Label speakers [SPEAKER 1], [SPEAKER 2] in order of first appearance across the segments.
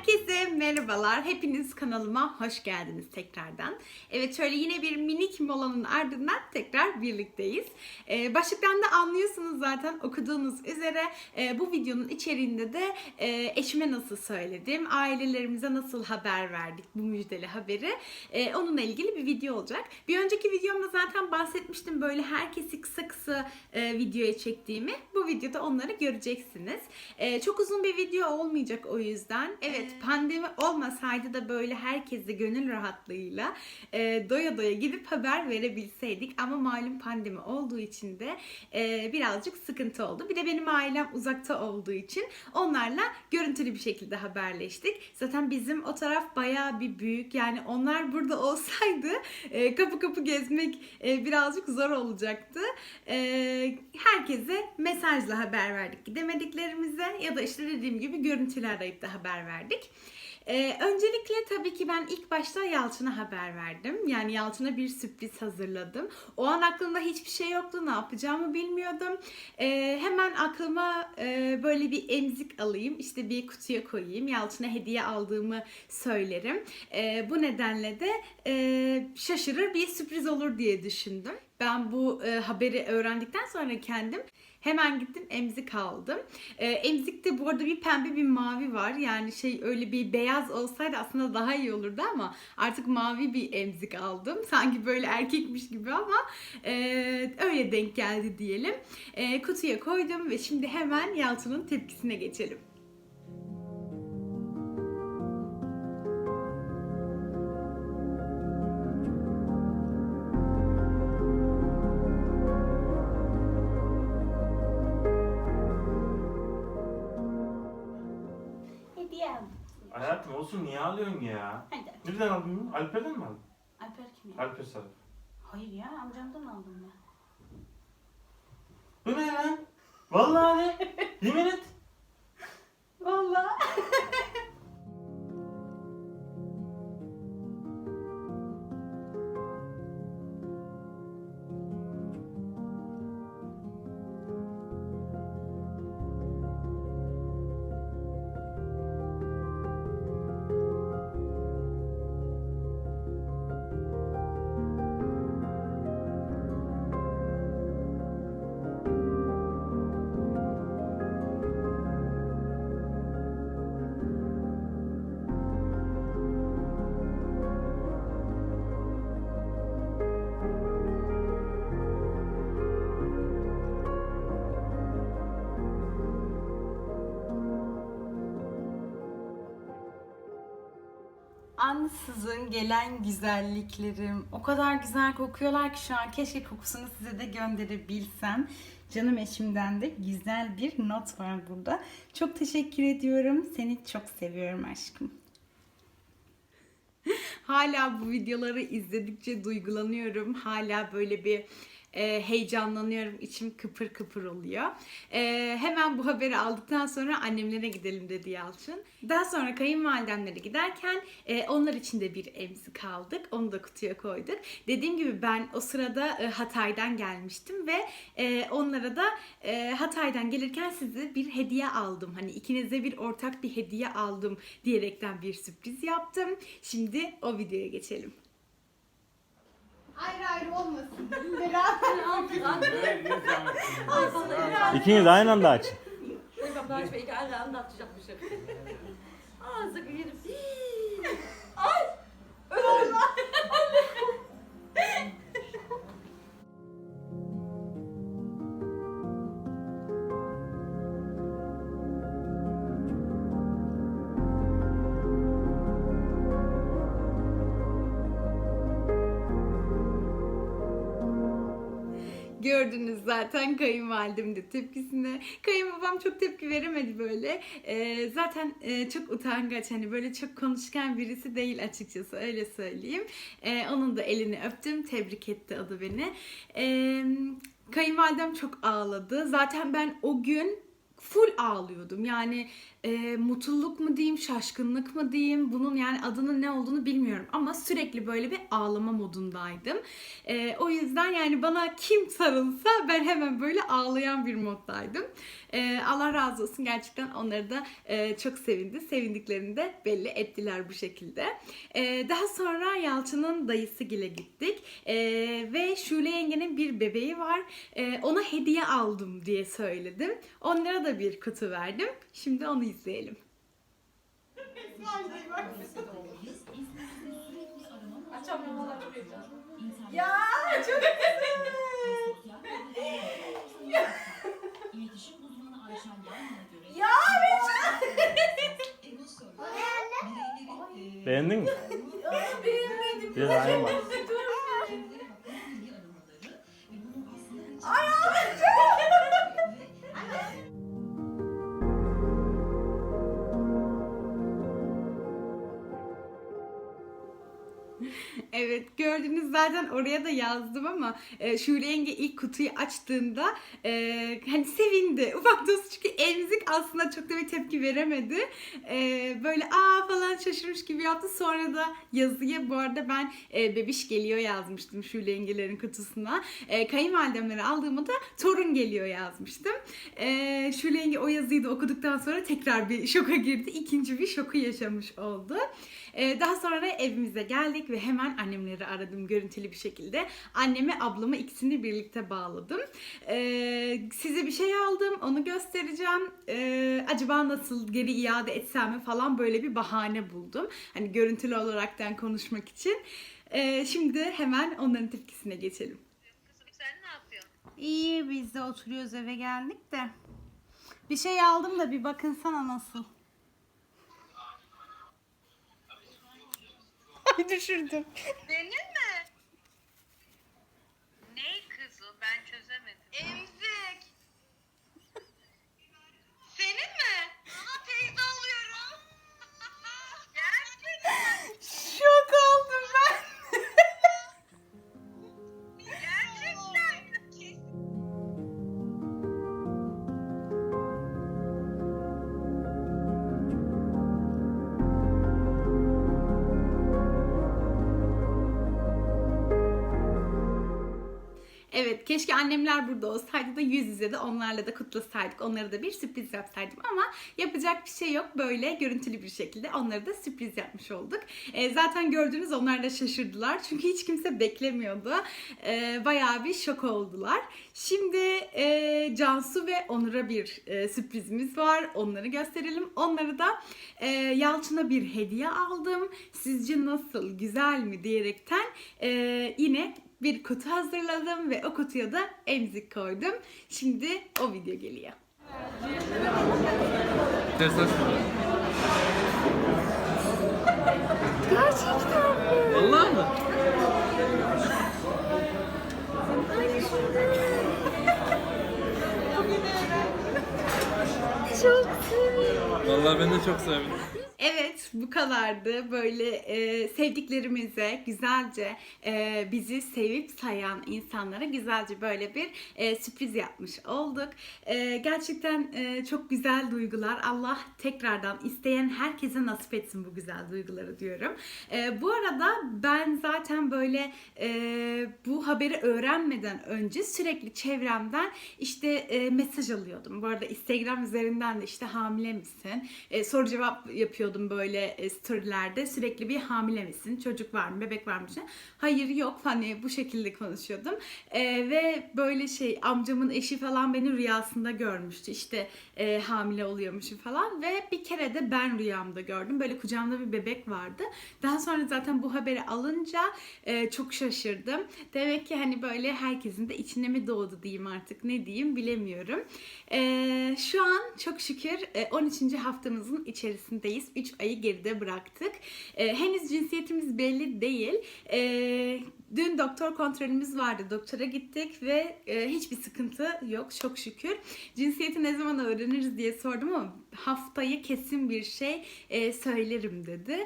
[SPEAKER 1] Herkese merhabalar. Hepiniz kanalıma hoş geldiniz tekrardan. Evet şöyle yine bir minik molanın ardından tekrar birlikteyiz. Ee, başlıktan da anlıyorsunuz zaten okuduğunuz üzere e, bu videonun içeriğinde de e, eşime nasıl söyledim, ailelerimize nasıl haber verdik bu müjdeli haberi. E, onunla ilgili bir video olacak. Bir önceki videomda zaten bahsetmiştim böyle herkesi kısa kısa e, videoya çektiğimi. Bu videoda onları göreceksiniz. E, çok uzun bir video olmayacak o yüzden. Evet pandemi olmasaydı da böyle herkese gönül rahatlığıyla e, doya doya gidip haber verebilseydik. Ama malum pandemi olduğu için de e, birazcık sıkıntı oldu. Bir de benim ailem uzakta olduğu için onlarla görüntülü bir şekilde haberleştik. Zaten bizim o taraf bayağı bir büyük. Yani onlar burada olsaydı e, kapı kapı gezmek e, birazcık zor olacaktı. E, herkese mesajla haber verdik gidemediklerimize ya da işte dediğim gibi görüntülü arayıp da haber verdik. Ee, öncelikle tabii ki ben ilk başta Yalçın'a haber verdim. Yani Yalçın'a bir sürpriz hazırladım. O an aklımda hiçbir şey yoktu. Ne yapacağımı bilmiyordum. Ee, hemen aklıma e, böyle bir emzik alayım. işte bir kutuya koyayım. Yalçın'a hediye aldığımı söylerim. Ee, bu nedenle de e, şaşırır bir sürpriz olur diye düşündüm. Ben bu e, haberi öğrendikten sonra kendim Hemen gittim emzik aldım. Ee, emzikte bu arada bir pembe bir mavi var. Yani şey öyle bir beyaz olsaydı aslında daha iyi olurdu ama artık mavi bir emzik aldım. Sanki böyle erkekmiş gibi ama e, öyle denk geldi diyelim. E, kutuya koydum ve şimdi hemen Yalçın'ın tepkisine geçelim.
[SPEAKER 2] Hayatım olsun niye alıyorsun ya?
[SPEAKER 3] Hadi.
[SPEAKER 2] Nereden aldın bunu? Alper'den mi aldın?
[SPEAKER 3] Alper kim ya?
[SPEAKER 2] Alper Sarı.
[SPEAKER 3] Hayır ya amcamdan aldım ben.
[SPEAKER 2] Bu ne lan? Vallahi ne? Yemin et.
[SPEAKER 3] Ansızın gelen güzelliklerim. O kadar güzel kokuyorlar ki şu an. Keşke kokusunu size de gönderebilsem. Canım eşimden de güzel bir not var burada. Çok teşekkür ediyorum. Seni çok seviyorum aşkım. Hala bu videoları izledikçe duygulanıyorum. Hala böyle bir e, heyecanlanıyorum. İçim kıpır kıpır oluyor. E, hemen bu haberi aldıktan sonra annemlere gidelim dedi Yalçın. Daha sonra kayınvalidemlere giderken e, onlar için de bir emzik aldık. Onu da kutuya koyduk. Dediğim gibi ben o sırada e, Hatay'dan gelmiştim ve e, onlara da e, Hatay'dan gelirken size bir hediye aldım. Hani ikinize bir ortak bir hediye aldım diyerekten bir sürpriz yaptım. Şimdi o videoya geçelim. Ayrı ayrı olmasın. Beraber.
[SPEAKER 2] İkiniz aynı anda aç.
[SPEAKER 4] Ой, kapıdan iki elle anlatacakmışım. Ağzı girip. Ay! Allah!
[SPEAKER 1] Gördünüz zaten kayınvalidem de tepkisine. Kayınbabam çok tepki veremedi böyle. Ee, zaten e, çok utangaç hani böyle çok konuşkan birisi değil açıkçası öyle söyleyeyim. Ee, onun da elini öptüm. Tebrik etti o da beni. Ee, kayınvalidem çok ağladı. Zaten ben o gün full ağlıyordum. Yani e, mutluluk mu diyeyim, şaşkınlık mı diyeyim, bunun yani adının ne olduğunu bilmiyorum. Ama sürekli böyle bir ağlama modundaydım. E, o yüzden yani bana kim sarılsa ben hemen böyle ağlayan bir moddaydım. E, Allah razı olsun gerçekten onları da e, çok sevindi. Sevindiklerini de belli ettiler bu şekilde. E, daha sonra Yalçın'ın dayısı Gile gittik. E, ve Şule yengenin bir bebeği var. E, ona hediye aldım diye söyledim. Onlara da bir kutu verdim. Şimdi onu izleyelim.
[SPEAKER 5] Ya
[SPEAKER 4] çok
[SPEAKER 5] İletişim uzmanı Ayşen Yayman'a göre
[SPEAKER 4] Ya
[SPEAKER 2] Beğendin mi?
[SPEAKER 4] beğenmedim.
[SPEAKER 2] Biraz
[SPEAKER 1] Evet gördünüz zaten oraya da yazdım ama e, Şule yenge ilk kutuyu açtığında e, hani sevindi. Ufak olsa çünkü emzik aslında çok da bir tepki veremedi. E, böyle aa falan şaşırmış gibi yaptı. Sonra da yazıya bu arada ben e, bebiş geliyor yazmıştım Şule yengelerin kutusuna. E, kayınvalidemleri aldığımda da torun geliyor yazmıştım. E, Şule yenge o yazıyı da okuduktan sonra tekrar bir şoka girdi. İkinci bir şoku yaşamış oldu. Ee, daha sonra evimize geldik ve hemen annemleri aradım görüntülü bir şekilde. Annemi, ablamı ikisini birlikte bağladım. Ee, size bir şey aldım, onu göstereceğim. Ee, acaba nasıl geri iade etsem mi falan böyle bir bahane buldum. Hani görüntülü olaraktan konuşmak için. Ee, şimdi hemen onların tepkisine geçelim.
[SPEAKER 6] Kızım sen ne yapıyorsun?
[SPEAKER 7] İyi biz de oturuyoruz eve geldik de. Bir şey aldım da bir bakın sana nasıl. Düşürdüm.
[SPEAKER 1] Evet keşke annemler burada olsaydı da yüz yüze de onlarla da kutlasaydık. Onlara da bir sürpriz yapsaydım ama yapacak bir şey yok. Böyle görüntülü bir şekilde onlara da sürpriz yapmış olduk. Ee, zaten gördünüz onlar da şaşırdılar. Çünkü hiç kimse beklemiyordu. Ee, bayağı bir şok oldular. Şimdi e, Cansu ve Onur'a bir e, sürprizimiz var. Onları gösterelim. Onları da e, Yalçın'a bir hediye aldım. Sizce nasıl? Güzel mi? diyerekten e, yine bir kutu hazırladım ve o kutuya da emzik koydum. Şimdi o video geliyor.
[SPEAKER 3] Gerçekten mi? Vallahi mı? Vallahi ben de çok sevindim.
[SPEAKER 1] Evet bu kadardı. Böyle e, sevdiklerimize güzelce e, bizi sevip sayan insanlara güzelce böyle bir e, sürpriz yapmış olduk. E, gerçekten e, çok güzel duygular. Allah tekrardan isteyen herkese nasip etsin bu güzel duyguları diyorum. E, bu arada ben zaten böyle e, bu haberi öğrenmeden önce sürekli çevremden işte e, mesaj alıyordum. Bu arada Instagram üzerinden de işte hamile misin? E, soru cevap yapıyordum böyle e, storylerde. Sürekli bir hamile misin? Çocuk var mı? Bebek var mı? Hayır yok. Hani bu şekilde konuşuyordum. E, ve böyle şey amcamın eşi falan beni rüyasında görmüştü. İşte e, hamile oluyormuşum falan ve bir kere de ben rüyamda gördüm. Böyle kucağımda bir bebek vardı. Daha sonra zaten bu haberi alınca e, çok şaşırdım. Demek ki hani böyle herkesin de içine mi doğdu diyeyim artık ne diyeyim bilemiyorum. E, şu an çok şükür e, 13. haftamızın içerisindeyiz. 3 ayı geride bıraktık. E, henüz cinsiyetimiz belli değil. E, dün doktor kontrolümüz vardı. Doktora gittik ve e, hiçbir sıkıntı yok çok şükür. Cinsiyeti ne zaman öğreniriz diye sordum ama haftaya kesin bir şey e, söylerim dedi.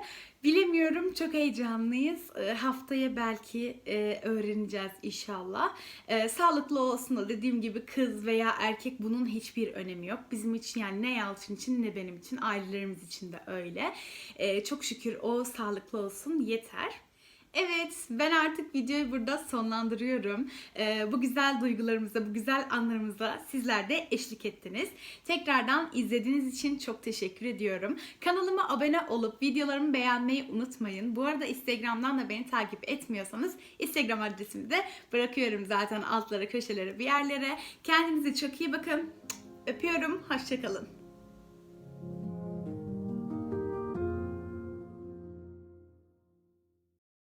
[SPEAKER 1] Bilemiyorum çok heyecanlıyız. Ee, haftaya belki e, öğreneceğiz inşallah. Ee, sağlıklı olsun da dediğim gibi kız veya erkek bunun hiçbir önemi yok. Bizim için yani ne Yalçın için ne benim için ailelerimiz için de öyle. Ee, çok şükür o sağlıklı olsun yeter. Evet, ben artık videoyu burada sonlandırıyorum. Ee, bu güzel duygularımıza, bu güzel anlarımıza sizler de eşlik ettiniz. Tekrardan izlediğiniz için çok teşekkür ediyorum. Kanalıma abone olup videolarımı beğenmeyi unutmayın. Bu arada Instagram'dan da beni takip etmiyorsanız Instagram adresimi de bırakıyorum zaten altlara, köşelere, bir yerlere. Kendinize çok iyi bakın. Öpüyorum, hoşçakalın.